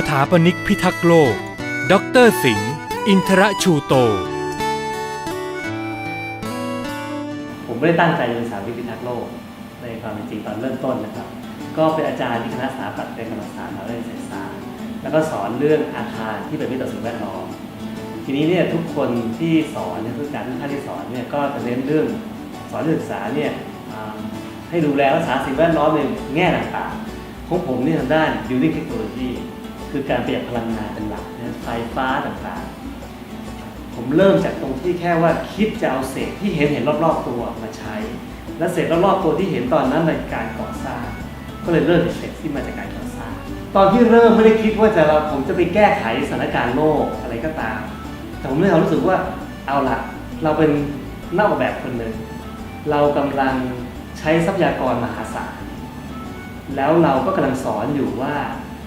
สถาปนิกพิทักษ์โลก ดรสิงห์ อินทรชูโต ผมไม่ได้ตั้งใจจะเป็นสถาปนิกพิทักษ์โลก ในความเป็นจริงตอนเริ่มต้นนะครับ ก็เป็นอาจารย์ที่คณะสถาปัตย์เป็นคณะศาสตร์มหาวิทยาลัยเกษตรศาสตร์ แล้วก็สอนเรื่องอาคารที่เป็นมิตรต่อสิ่งแวดล้อม ทีนี้เนี่ยทุกคนที่สอนเนี่ยผู้การทุกท่านที่สอนเนี่ยก็จะเน้นเรื่องสอนศึกษาเนี่ยให้ดูแลรักษาสิ่งแวดล้อมในแง่ต่างๆของผมเนี่ยทางด้าน building technology คือการประหยัดพลังงานเป็นหลักนะไฟฟ้าต่างๆ ผมเริ่มจากตรงที่แค่ว่าคิดจะเอาเศษที่เห็นเห็นรอบๆตัวมาใช้ และเศษรอบๆตัวที่เห็นตอนนั้นในการก่อสร้าง ก็เลยเริ่มจากเศษที่มาจากการก่อสร้าง ตอนที่เริ่มไม่ได้คิดว่าจะเราผมจะไปแก้ไขสถานการณ์โลกอะไรก็ตาม แต่ผมเลยความรู้สึกว่าเอาละเราเป็นนักออกแบบคนหนึ่งเรากำลังใช้ทรัพยากรมหาศาลแล้วเราก็กำลังสอนอยู่ว่า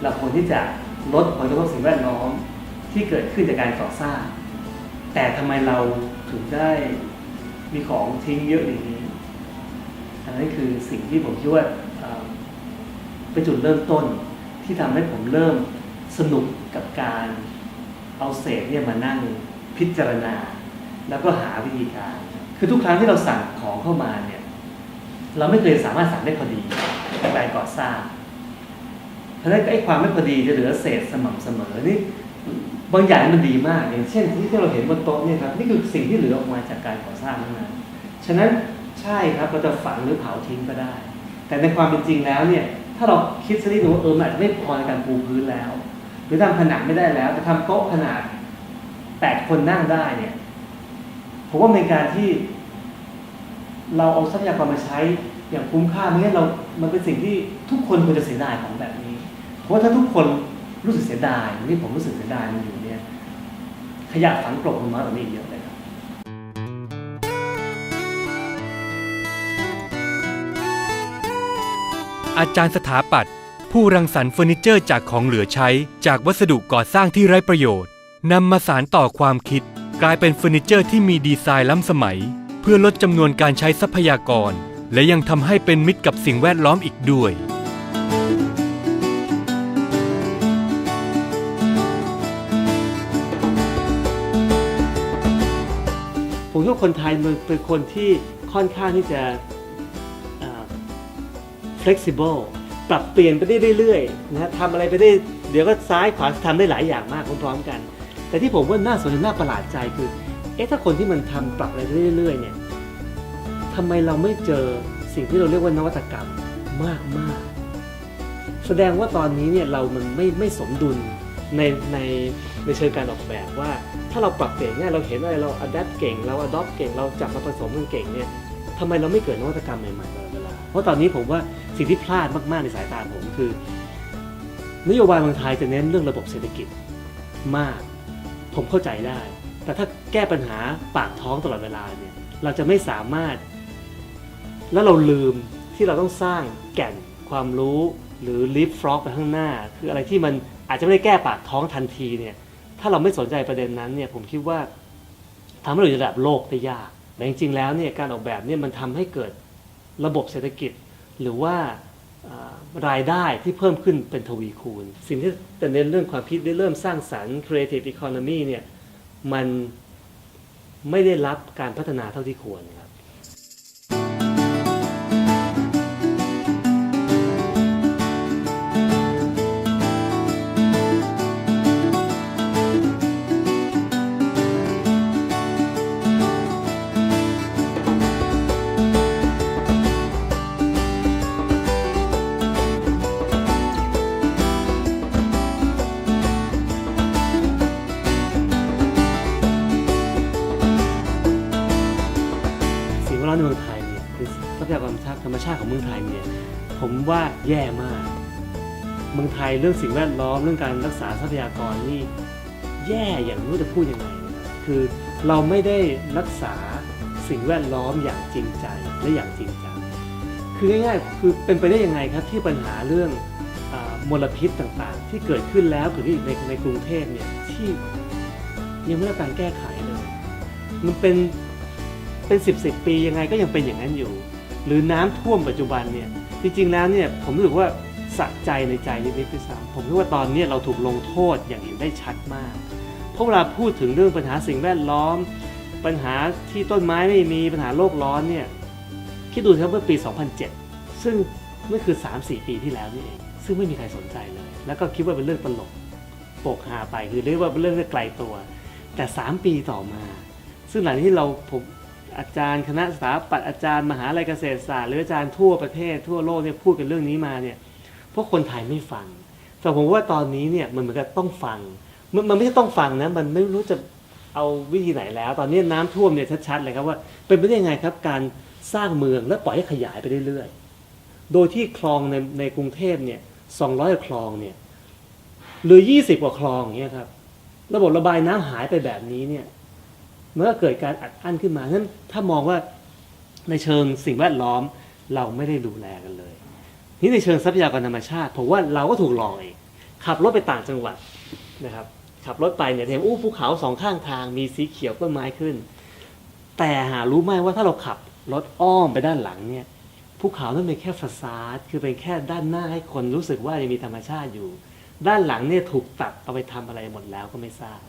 เราควรที่จะ ลดผลกระทบสิ่งแวดล้อมที่เกิดขึ้นจากการก่อสร้าง แต่ทำไมเราถึงได้มีของทิ้งเยอะอย่างนี้อันนั้นคือสิ่งที่ผมคิดว่าเป็นจุดเริ่มต้นที่ทำให้ผมเริ่มสนุกกับการเอาเศษเนี่ยมานั่งพิจารณา แล้วก็หาวิธีการ คือทุกครั้งที่เราสั่งของเข้ามาเนี่ย เราไม่เคยสามารถสั่งได้พอดีในการก่อสร้าง เพราะฉะนั้นไอ้ความไม่พอดีจะเหลือเศษสม่ำเสมอนี่บางอย่างมันดีมากอย่างเช่นที่เราเห็นบนโต๊ะเนี่ยครับนี่คือสิ่งที่เหลือออกมาจากการก่อสร้างนั้น ฉะนั้นใช่ครับเราจะฝังหรือเผาทิ้งก็ได้ แต่ในความเป็นจริงแล้วเนี่ยถ้าเราคิดสักนิดหนึงว่าเออมันอาจจะไม่พอในการปูพื้นแล้ว หรือทำผนังไม่ได้แล้วแต่ทำโต๊ะขนาดแปดคนนั่งได้เนี่ยผมว่าเป็นการที่เราเอาทรัพยากรมาใช้ อย่างคุ้มค่าไม่งั้นเรา มันเป็นสิ่งที่ทุกคนควรจะเสียดายของแบบนี้ เพราะว่าถ้าทุกคนรู้สึกเสียดายนี่ผมรู้สึกเสียดายมันอยู่เนี่ยขยะฝังกลบมันมาแบบนี้เยอะเลยครับอาจารย์สถาปัตย์ผู้รังสรรค์เฟอร์นิเจอร์จากของเหลือใช้ จากวัสดุก่อสร้างที่ไร้ประโยชน์นำมาสารต่อความคิด กลายเป็นเฟอร์นิเจอร์ที่มีดีไซน์ล้ำสมัย เพื่อลดจำนวนการใช้ทรัพยากร และยังทำให้เป็นมิตรกับสิ่งแวดล้อมอีกด้วย ผมว่าคนไทยมันเป็นคนที่ค่อนข้างที่จะเอ่อ flexible ปรับเปลี่ยนไปได้เรื่อยๆนะฮะทำอะไรไปได้เดี๋ยวก็ซ้ายขวาทำได้หลายอย่างมากพร้อมๆกัน แต่ที่ผมว่าน่าสนใจน่าประหลาดใจคือ เอ๊ะถ้าคนที่มันทำปรับอะไรไปเรื่อยๆเนี่ย ทำไมเราไม่เจอสิ่งที่เราเรียกว่านวัตกรรมมากมากแสดงว่าตอนนี้เนี่ยเรามันไม่ไม่สมดุลในในในเชิงการออกแบบว่า ถ้าเราปรับเปลี่ยนเนี่ยเราเห็นอะไรเรา adapt เก่งเรา adopt เก่งเราจับมาผสมกันเก่งเนี่ยทำไมเราไม่เกิดนวัตกรรมใหม่ๆตลอดเวลาเพราะตอนนี้ผมว่าสิ่งที่พลาดมากๆในสายตาผมคือ นโยบายเมืองไทยจะเน้นเรื่องระบบเศรษฐกิจมาก ผมเข้าใจได้ แต่ถ้าแก้ปัญหาปากท้องตลอดเวลาเนี่ยเราจะไม่สามารถ แล้วเราลืมที่เราต้องสร้างแก่นความรู้หรือ leap frog ไปข้างหน้า คืออะไรที่มันอาจจะไม่ได้แก้ปากท้องทันทีเนี่ยถ้าเราไม่สนใจประเด็นนั้นเนี่ยผมคิดว่าทำให้เราอยู่ระดับโลกได้ยากแต่จริงๆแล้วเนี่ยการออกแบบเนี่ยมันทำให้เกิดระบบเศรษฐกิจ หรือว่ารายได้ที่เพิ่มขึ้นเป็นทวีคูณ สิ่งที่เป็นเน้นเรื่องความคิดได้เริ่มสร้างสรรค์ creative economy เนี่ยมันไม่ได้รับการพัฒนาเท่าที่ควรครับ ในเมืองไทยเนี่ยคือทรัพยากรธรรมชาติของเมืองไทยเนี่ยผมว่าแย่มาก เมืองไทยเรื่องสิ่งแวดล้อมเรื่องการรักษาทรัพยากรนี่แย่อย่างไม่รู้จะพูดยังไงนะครับคือเราไม่ได้รักษาสิ่งแวดล้อมอย่างจริงใจและอย่างจริงจังคือง่ายๆคือเป็นไปได้ยังไงครับที่ปัญหาเรื่องอมลพิษต่างๆ ที่เกิดขึ้นแล้วเกิดขึ้นในในกรุงเทพเนี่ยที่ยังไม่ได้การแก้ไขเลย มันเป็น เป็นสิบสิบปียังไงก็ยังเป็นอย่างนั้นอยู่ หรือน้ำท่วมปัจจุบันเนี่ยจริงๆแล้วเนี่ยผมรู้สึกว่าสะใจในใจนิดๆด้วยซ้ำผมคิดว่าตอนนี้เราถูกลงโทษอย่างเห็นได้ชัดมากเพราะเวลาพูดถึงเรื่องปัญหาสิ่งแวดล้อม ปัญหาที่ต้นไม้ไม่มีปัญหาโลกร้อนเนี่ยคิดดูครับเมื่อปี 2007 ซึ่งเมื่อคือ 3-4 ปีที่แล้วนี่เองซึ่งไม่มีใครสนใจเลย แล้วก็คิดว่าเป็นเรื่องตลกโปกฮาไปคือเรียกว่าเป็นเรื่องไกลตัว แต่ 3 ปีต่อมา ซึ่งหลังที่เราผม อาจารย์คณะสถาปัตย์อาจารย์มหาลัยเกษตรศาสตร์หรืออาจารย์ทั่วประเทศทั่วโลกเนี่ยพูดกันเรื่องนี้มาเนี่ยพราะคนไทยไม่ฟัง แต่ผมว่าตอนนี้เนี่ยมันเหมือนกับต้องฟัง มันมันไม่ใช่ต้องฟังนะมันไม่รู้จะเอาวิธีไหนแล้ว ตอนนี้น้ำท่วมเนี่ยชัดๆเลยครับว่าเป็นไปได้ยังไงครับการสร้างเมืองแล้วปล่อยให้ขยายไปเรื่อยๆ โดยที่คลองในในกรุงเทพเนี่ย200คลองเนี่ยหรือ20กว่าคลองอย่างเงี้ยครับระบบระบายน้ำหายไปแบบนี้เนี่ย เมื่อเกิดการอัดอั้นขึ้นมานั้นถ้ามองว่าในเชิงสิ่งแวดล้อมเราไม่ได้ดูแลกันเลย นี่ในเชิงทรัพยากรธรรมชาติผมว่าเราก็ถูกหลอกอีกขับรถไปต่างจังหวัดนะครับ ขับรถไปเนี่ยเห็นอู้ภูเขาสองข้างทางมีสีเขียวต้นไม้ขึ้น แต่หารู้ไหมว่าถ้าเราขับรถอ้อมไปด้านหลังเนี่ยภูเขานั่นเป็นแค่ฟาซาดคือเป็นแค่ด้านหน้าให้คนรู้สึกว่ายังมีธรรมชาติอยู่ ด้านหลังเนี่ยถูกตัดเอาไปทำอะไรหมดแล้วก็ไม่ทราบ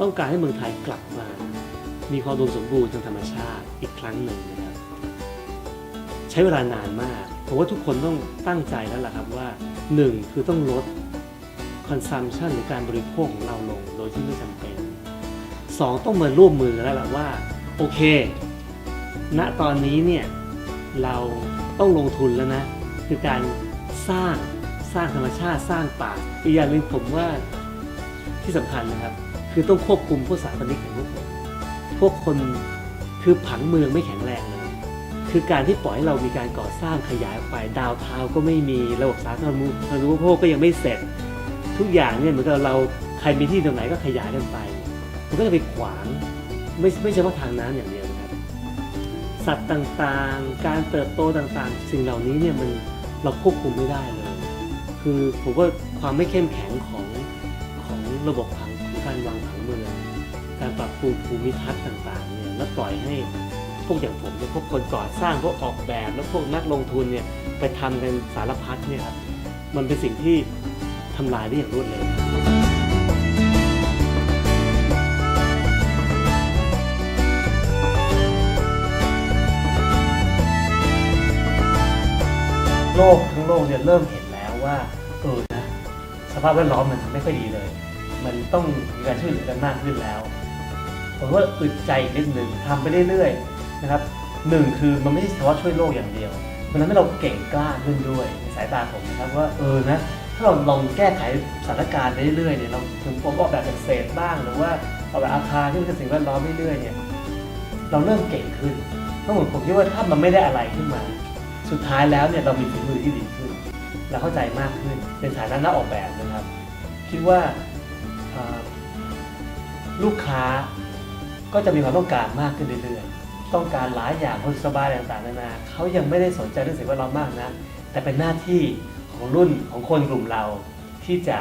ต้องการให้เมืองไทยกลับมา มีความอุดมสมบูรณ์ทางธรรมชาติอีกครั้งหนึ่งนะครับ ใช้เวลานานมากผมว่าทุกคนต้องตั้งใจแล้วล่ะครับว่าหนึ่งคือต้องลด consumption หรือการบริโภคของเราลงโดยที่ไม่จำเป็นสองต้องมาร่วมมือแล้วล่ะว่า โอเค ณตอนนี้เนี่ยเราต้องลงทุนแล้วนะ คือการสร้างสร้างธรรมชาติสร้างป่าอีกอย่างหนึ่งผมว่าที่สำคัญนะครับ คือต้องควบคุมพวกสถาปนิกของพวกผมพวกคนคือผังเมืองไม่แข็งแรงเลยคือการที่ปล่อยให้เรามีการก่อสร้างขยายไปดาวเทาก็ไม่มีระบบสาธารณูปโภคก็ยังไม่เสร็จ ทุกอย่างเนี่ยเหมือนกับเราใครมีที่ตรงไหนก็ขยายกันไป มันก็จะไปขวางไม่ไม่ใช่ว่าทางน้ำอย่างเดียวนะครับสัตว์ต่างๆ การเติบโตต่างๆ สิ่งเหล่านี้เนี่ยมันเราควบคุมไม่ได้เลย คือผมว่าความไม่เข้มแข็งของของระบบผัง การวางผังเมืองการปรับปรุงภูมิทัศน์ต่างๆเนี่ยแล้วปล่อยให้พวกอย่างผมเนี่ยพวกคนก่อสร้างพวกออกแบบ แล้วพวกนักลงทุนเนี่ยไปทำกันสารพัดเนี่ยครับมันเป็นสิ่งที่ทำลายได้อย่างรวดเร็วโลกทั้งโลกเนี่ยเริ่มเห็นแล้วว่าเออนะสภาพแวดล้อมมันไม่ค่อยดีเลย มันต้องมีการช่วยเหลือกันมากขึ้นแล้ว ผมว่าอึดใจนิดหนึ่งทำไปเรื่อยๆนะครับหนึ่งคือมันไม่ใช่เฉพาะช่วยโลกอย่างเดียว มันทำให้เราเก่งกล้าขึ้นด้วยในสายตาผมนะครับว่าเออนะถ้าเราลองแก้ไขสถานการณ์ไปเรื่อยๆเนี่ยเราถึงผมออกแบบจากเศษบ้าง หรือว่าออกแบบอาคารที่มันเป็นสิ่งแวดล้อมเรื่อยๆเนี่ยเราเริ่มเก่งขึ้นเพราะผมผมคิดว่าถ้ามันไม่ได้อะไรขึ้นมา สุดท้ายแล้วเนี่ยเรามีฝีมือที่ดีขึ้นเราเข้าใจมากขึ้นเป็นฐานะนักออกแบบนะครับ คิดว่า อ่อลูกค้าก็จะมีความต้องการมากขึ้นเรื่อยๆ ต้องการหลายอย่างคนสบายต่างๆนานาเขายังไม่ได้สนใจเรื่องสิ่งแวดล้อมมากนะ แต่เป็นหน้าที่ของรุ่นของคนกลุ่มเราที่จะ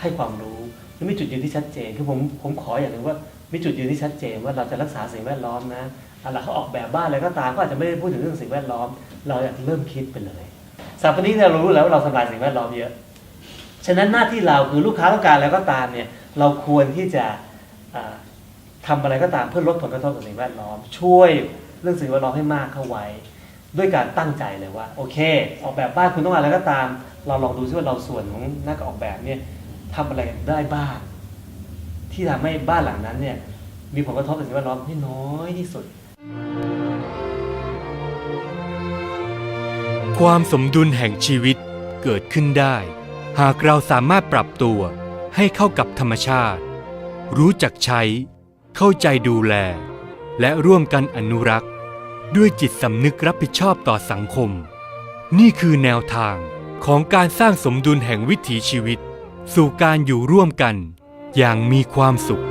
ให้ความรู้และมีจุดยืนที่ชัดเจนคือผมผมขออย่างหนึ่งว่ามีจุดยืนที่ชัดเจนว่าเราจะรักษาสิ่งแวดล้อมนะอะไรเขาออกแบบบ้านอะไรก็ตามก็อาจจะไม่ได้พูดถึงเรื่องสิ่งแวดล้อม เราอยากเริ่มคิดไปเลยสามปีนี้เรารู้แล้วว่าเราทำลายสิ่งแวดล้อมเยอะ ฉะนั้นหน้าที่เราคือลูกค้าต้องการอะไรก็ตามเนี่ย เราควรที่จะอ่าทำอะไรก็ตามเพื่อลดผลกระทบต่อสิ่งแวดล้อม ช่วยเรื่องสิ่งแวดล้อมให้มากเข้าไว้ ด้วยการตั้งใจเลยว่าโอเค ออกแบบบ้านคุณต้องการอะไรก็ตาม เราลองดูซิว่าเราส่วนของนักออกแบบเนี่ยทำอะไรได้บ้างที่ทำให้บ้านหลังนั้นเนี่ยมีผลกระทบต่อสิ่งแวดล้อมให้น้อยที่สุด ความสมดุลแห่งชีวิตเกิดขึ้นได้ หากเราสามารถปรับตัว ให้เข้ากับธรรมชาติ รู้จักใช้ เข้าใจดูแล และร่วมกันอนุรักษ์ ด้วยจิตสำนึกรับผิดชอบต่อสังคม นี่คือแนวทางของการสร้างสมดุลแห่งวิถีชีวิต สู่การอยู่ร่วมกันอย่างมีความสุข